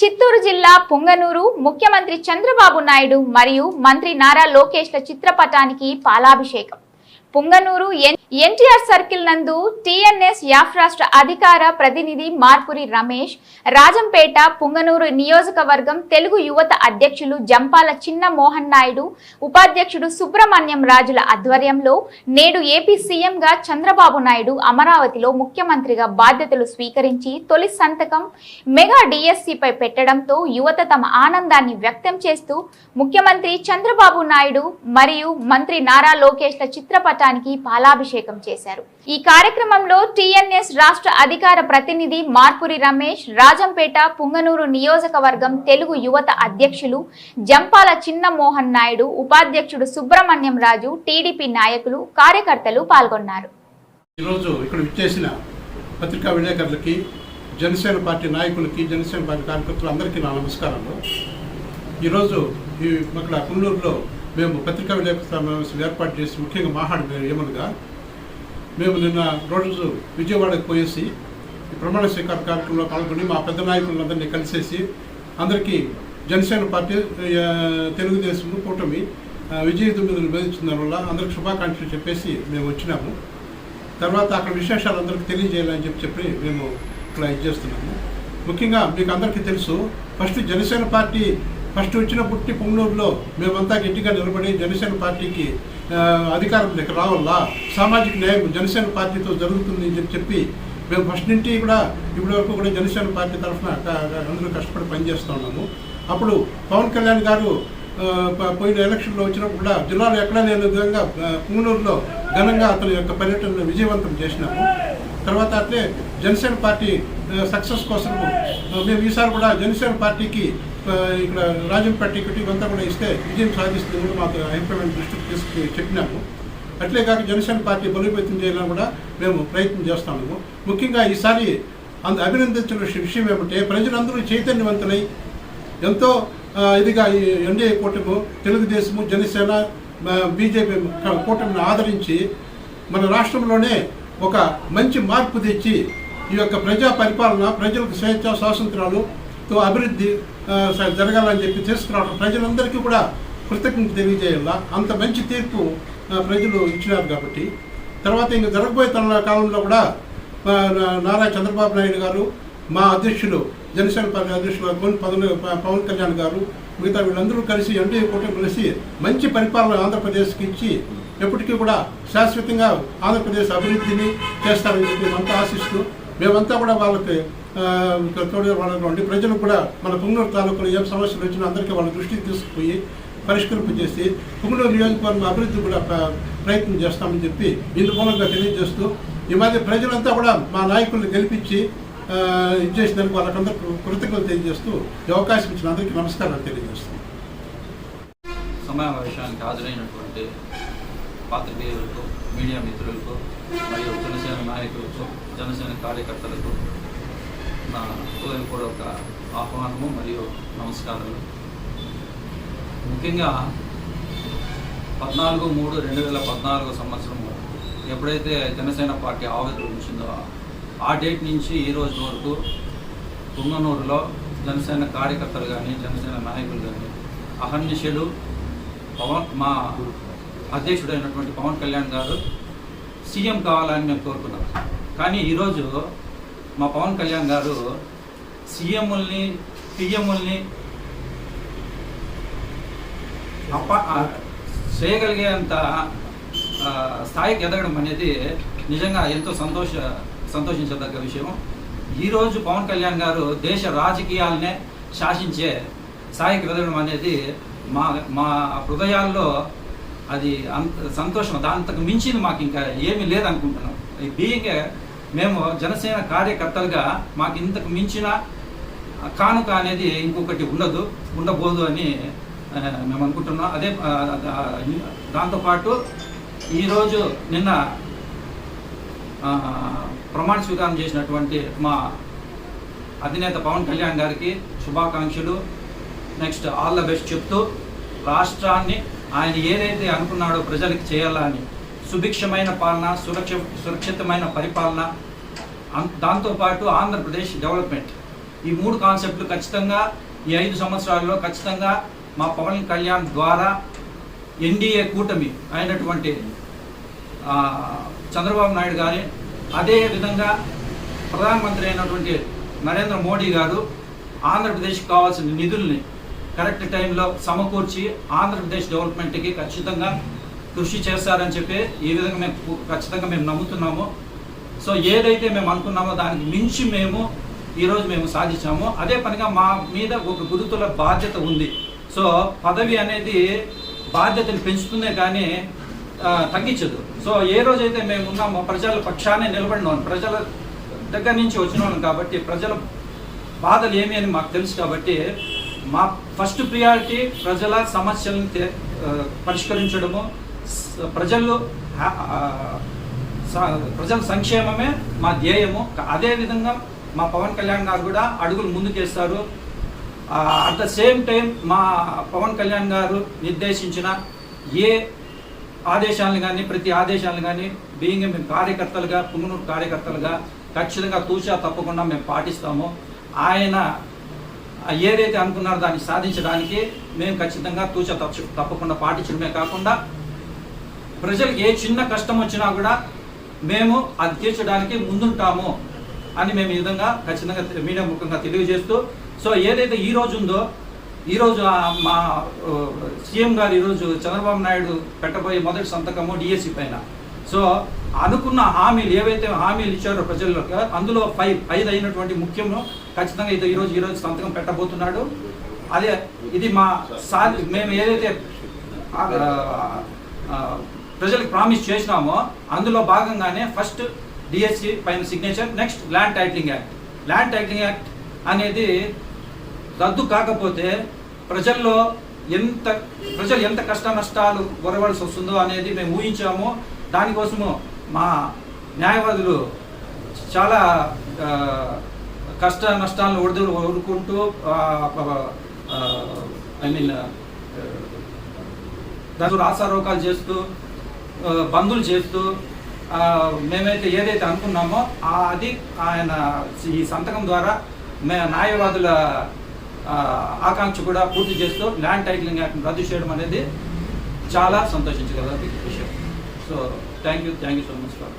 చిత్తూరు జిల్లా పుంగనూరు ముఖ్యమంత్రి చంద్రబాబు నాయుడు మరియు మంత్రి నారా లోకేష్ల చిత్రపటానికి పాలాభిషేకం. పుంగనూరు ఎన్- ఎన్టీఆర్ సర్కిల్ నందు టీఎన్ఎస్ యాఫ్ రాష్ట్ర అధికార ప్రతినిధి మార్పురి రమేష్ రాజంపేట పుంగనూరు నియోజకవర్గం తెలుగు యువత అధ్యక్షులు జంపాల చిన్న మోహన్ నాయుడు ఉపాధ్యక్షుడు సుబ్రహ్మణ్యం రాజుల ఆధ్వర్యంలో నేడు ఏపీ సీఎంగా చంద్రబాబు నాయుడు అమరావతిలో ముఖ్యమంత్రిగా బాధ్యతలు స్వీకరించి తొలి సంతకం మెగా డిఎస్సిపై పెట్టడంతో యువత తమ ఆనందాన్ని వ్యక్తం చేస్తూ ముఖ్యమంత్రి చంద్రబాబు నాయుడు మరియు మంత్రి నారా లోకేష్ల చిత్రపటానికి పాలాభిషేకం అభిషేకం చేశారు. ఈ కార్యక్రమంలో టిఎన్ఎస్ రాష్ట్ర అధికార ప్రతినిధి మార్పురి రమేష్ రాజంపేట పుంగనూరు నియోజకవర్గం తెలుగు యువత అధ్యక్షులు జంపాల చిన్నమోహన్ నాయుడు ఉపాధ్యక్షుడు సుబ్రహ్మణ్యం రాజు టీడీపీ నాయకులు కార్యకర్తలు పాల్గొన్నారు. ఈరోజు ఇక్కడ విచ్చేసిన పత్రికా విలేకరులకి జనసేన పార్టీ నాయకులకి జనసేన పార్టీ కార్యకర్తలు అందరికీ నా నమస్కారాలు ఈరోజు ఈ అక్కడ కుండూరులో మేము పత్రికా విలేకరుల సమావేశం ఏర్పాటు చేసి ముఖ్యంగా మాట్లాడిన ఏమనగా మేము నిన్న రోజు విజయవాడకు పోయేసి ప్రమాణ స్వీకార కార్యక్రమంలో పాల్గొని మా పెద్ద నాయకులందరినీ కలిసేసి అందరికీ జనసేన పార్టీ తెలుగుదేశం కూటమి విజయ దుమ్మిదిని వేధించిన దానివల్ల అందరికి శుభాకాంక్షలు చెప్పేసి మేము వచ్చినాము. తర్వాత అక్కడ విశేషాలు అందరికీ తెలియజేయాలని చెప్పి చెప్పి మేము ఇక్కడ ఇది చేస్తున్నాము. ముఖ్యంగా మీకు అందరికీ తెలుసు ఫస్ట్ జనసేన పార్టీ ఫస్ట్ వచ్చిన పుట్టి పొంగనూరులో మేమంతా గట్టిగా నిలబడి జనసేన పార్టీకి అధికారం దగ్గర రావాలా? సామాజిక న్యాయం జనసేన పార్టీతో జరుగుతుంది అని చెప్పి మేము ఫస్ట్ నుంచి కూడా ఇప్పటి వరకు కూడా జనసేన పార్టీ తరఫున అందరూ కష్టపడి పనిచేస్తూ ఉన్నాము. అప్పుడు పవన్ కళ్యాణ్ గారు పోయిన ఎలక్షన్లో వచ్చినప్పుడు కూడా జిల్లాలో ఎక్కడా లేని విధంగా పుంగనూరులో ఘనంగా అతని యొక్క పర్యటనను విజయవంతం చేసినాము. తర్వాత అట్లే జనసేన పార్టీ సక్సెస్ కోసం మేము ఈసారి కూడా జనసేన పార్టీకి ఇక్కడ రాజంపేట టికెట్ ఇవంతా కూడా ఇస్తే విజయం సాధిస్తుంది కూడా మాకు హైకమాండ్ దృష్టికి తీసుకు చెప్పినాము. అట్లే కాక జనసేన పార్టీ బలోపేతం చేయాలని కూడా మేము ప్రయత్నం చేస్తాము ముఖ్యంగా ఈసారి అంద అభినందించిన విషయం ఏమంటే ప్రజలందరూ చైతన్యవంతులై ఎంతో ఇదిగా ఈ ఎన్డీఏ కూటమి తెలుగుదేశము జనసేన బీజేపీ కూటమిని ఆదరించి మన రాష్ట్రంలోనే ఒక మంచి మార్పు తెచ్చి ఈ యొక్క ప్రజా పరిపాలన ప్రజలకు స్వేచ్ఛ స్వాతంత్రాలు అభివృద్ధి జరగాలని చెప్పి తీసుకురావడం ప్రజలందరికీ కూడా కృతజ్ఞత తెలియజేయాల? అంత మంచి తీర్పు ప్రజలు ఇచ్చినారు కాబట్టి. తర్వాత ఇంక జరగబోయే తన కాలంలో కూడా నా- నారా చంద్రబాబు నాయుడు గారు మా అధ్యక్షులు జనసేన పార్టీ అధ్యక్షులు పవన్ పవన్ పవన్ కళ్యాణ్ గారు మిగతా వీళ్ళందరూ కలిసి ఎన్డీఏ కూటమి కలిసి మంచి పరిపాలన ఆంధ్రప్రదేశ్కి ఇచ్చి ఎప్పటికీ కూడా శాశ్వతంగా ఆంధ్రప్రదేశ్ అభివృద్ధిని చేస్తారని చెప్పి మేమంతా ఆశిస్తూ మేమంతా కూడా వాళ్ళకి తోడుగా వాళ్ళకి ఉండి కూడా మన పుంగనూరు తాలూకులో ఏం సమస్యలు వచ్చినా అందరికీ వాళ్ళ దృష్టికి తీసుకుపోయి పరిష్కరింపజేసి పుంగనూరు నియోజకవర్గం అభివృద్ధి కూడా ప్రయత్నం చేస్తామని చెప్పి ఇందు మూలంగా తెలియజేస్తూ ఈ మధ్య ప్రజలంతా కూడా మా నాయకుల్ని గెలిపించి ఇచ్చేసినందుకు ఇది చేసినందుకు కృతజ్ఞతలు తెలియజేస్తూ ఈ అవకాశం ఇచ్చిన అందరికీ నమస్కారాలు తెలియజేస్తూ. సమావేశానికి హాజరైనటువంటి పాత్రికేయులకు మీడియా మిత్రులకు మరియు జనసేన నాయకులకు జనసేన కార్యకర్తలకు నా హృదయపూర్వక ఆహ్వానము మరియు నమస్కారాలు ముఖ్యంగా పద్నాలుగు మూడు రెండు వేల పద్నాలుగు సంవత్సరము ఎప్పుడైతే జనసేన పార్టీ ఆవిర్భవించిందో ఆ డేట్ నుంచి ఈ రోజు వరకు కుంగనూరులో జనసేన కార్యకర్తలు కానీ జనసేన నాయకులు కానీ అహర్నిశలు పవన్ మా అధ్యక్షుడైనటువంటి పవన్ కళ్యాణ్ గారు సీఎం కావాలని మేము కోరుకున్నాం. కానీ ఈరోజు మా పవన్ కళ్యాణ్ గారు సీఎంల్ని పిఎంల్ని అప్ప చేయగలిగేంత స్థాయికి ఎదగడం అనేది నిజంగా ఎంతో సంతోష సంతోషించదగ్గ విషయం. ఈరోజు పవన్ కళ్యాణ్ గారు దేశ రాజకీయాలనే శాసించే స్థాయికి ఎదగడం అనేది మా మా హృదయాల్లో అది అంత సంతోషం. దాంతకు మించింది మాకు ఇంకా ఏమీ లేదనుకుంటున్నాం. బీయింగ్ మేము జనసేన కార్యకర్తలుగా మాకు ఇంతకు మించిన కానుక అనేది ఇంకొకటి ఉండదు ఉండబోదు అని మేము అనుకుంటున్నాం. అదే దాంతోపాటు ఈరోజు నిన్న ప్రమాణ స్వీకారం చేసినటువంటి మా అధినేత పవన్ కళ్యాణ్ గారికి శుభాకాంక్షలు. నెక్స్ట్ ఆల్ ద బెస్ట్ చెప్తూ రాష్ట్రాన్ని ఆయన ఏదైతే అనుకున్నాడో ప్రజలకు చేయాలని సుభిక్షమైన పాలన సురక్ష సురక్షితమైన పరిపాలన దాంతోపాటు ఆంధ్రప్రదేశ్ డెవలప్మెంట్. ఈ మూడు కాన్సెప్ట్లు ఖచ్చితంగా ఈ ఐదు సంవత్సరాల్లో ఖచ్చితంగా మా పవన్ కళ్యాణ్ ద్వారా ఎన్డీఏ కూటమి అయినటువంటి చంద్రబాబు నాయుడు గారి అదే విధంగా ప్రధానమంత్రి అయినటువంటి నరేంద్ర మోడీ గారు ఆంధ్రప్రదేశ్కి కావాల్సిన నిధుల్ని కరెక్ట్ టైంలో సమకూర్చి ఆంధ్రప్రదేశ్ డెవలప్మెంట్కి ఖచ్చితంగా కృషి చేస్తారని చెప్పి ఈ విధంగా మేము ఖచ్చితంగా మేము నమ్ముతున్నాము. సో ఏదైతే మేము అనుకున్నామో దానికి మించి మేము ఈరోజు మేము సాధించాము. అదే పనిగా మా మీద ఒక గురుతుల బాధ్యత ఉంది. సో పదవి అనేది బాధ్యతను పెంచుతుందే కానీ తగ్గించదు. సో ఏ రోజైతే మేము ఉన్నామో ప్రజల పక్షానే నిలబడినాం. ప్రజల దగ్గర నుంచి వచ్చిన వాళ్ళం కాబట్టి ప్రజల బాధలు ఏమి అని మాకు తెలుసు కాబట్టి మా ఫస్ట్ ప్రియారిటీ ప్రజల సమస్యలను పరిష్కరించడము ప్రజల్లో ప్రజల సంక్షేమమే మా ధ్యేయము. అదే విధంగా మా పవన్ కళ్యాణ్ గారు కూడా అడుగులు ముందుకేస్తారు. అట్ ద సేమ్ టైం మా పవన్ కళ్యాణ్ గారు నిర్దేశించిన ఏ ఆదేశాలను కానీ ప్రతి ఆదేశాలను కానీ బీయింగ్ మేము కార్యకర్తలుగా పుంగనూరు కార్యకర్తలుగా ఖచ్చితంగా తూచా తప్పకుండా మేము పాటిస్తాము. ఆయన ఏదైతే అనుకున్నారో దాన్ని సాధించడానికి మేము ఖచ్చితంగా తూచా తప్ప తప్పకుండా పాటించడమే కాకుండా ప్రజలకు ఏ చిన్న కష్టం వచ్చినా కూడా మేము అది తీర్చడానికి ముందుంటాము అని మేము ఈ విధంగా ఖచ్చితంగా మీడియా ముఖంగా తెలియజేస్తూ సో ఏదైతే ఈ రోజు ఉందో ఈరోజు మా సీఎం గారు ఈరోజు చంద్రబాబు నాయుడు పెట్టబోయే మొదటి సంతకము డిఎస్సి పైన. సో అనుకున్న హామీలు ఏవైతే హామీలు ఇచ్చారో ప్రజలకు అందులో ఫైవ్ ఐదు అయినటువంటి ముఖ్యము ఖచ్చితంగా ఇది ఈరోజు ఈరోజు సంతకం పెట్టబోతున్నాడు. అదే ఇది మా సా మేము ఏదైతే ప్రజలకు ప్రామిస్ చేసినామో అందులో భాగంగానే ఫస్ట్ డిఎస్సి పైన signature next land titling act land titling act అనేది రద్దు కాకపోతే ప్రజల్లో ఎంత ప్రజలు ఎంత కష్ట నష్టాలు గొరవలసి వస్తుందో అనేది మేము ఊహించాము. దానికోసము మా న్యాయవాదులు చాలా కష్ట నష్టాలను ఒడిదు ఒడుకుంటూ ఐ మీన్ దాని రాసారోకాలు చేస్తూ బంధువులు బంధులు చేస్తూ మేమైతే ఏదైతే అనుకున్నామో అది ఆయన ఈ సంతకం ద్వారా మే న్యాయవాదుల ఆకాంక్ష కూడా పూర్తి చేస్తూ ల్యాండ్ టైటిలింగ్ యాక్ట్ని రద్దు చేయడం అనేది చాలా సంతోషించగల విషయం. So thank you thank you so much for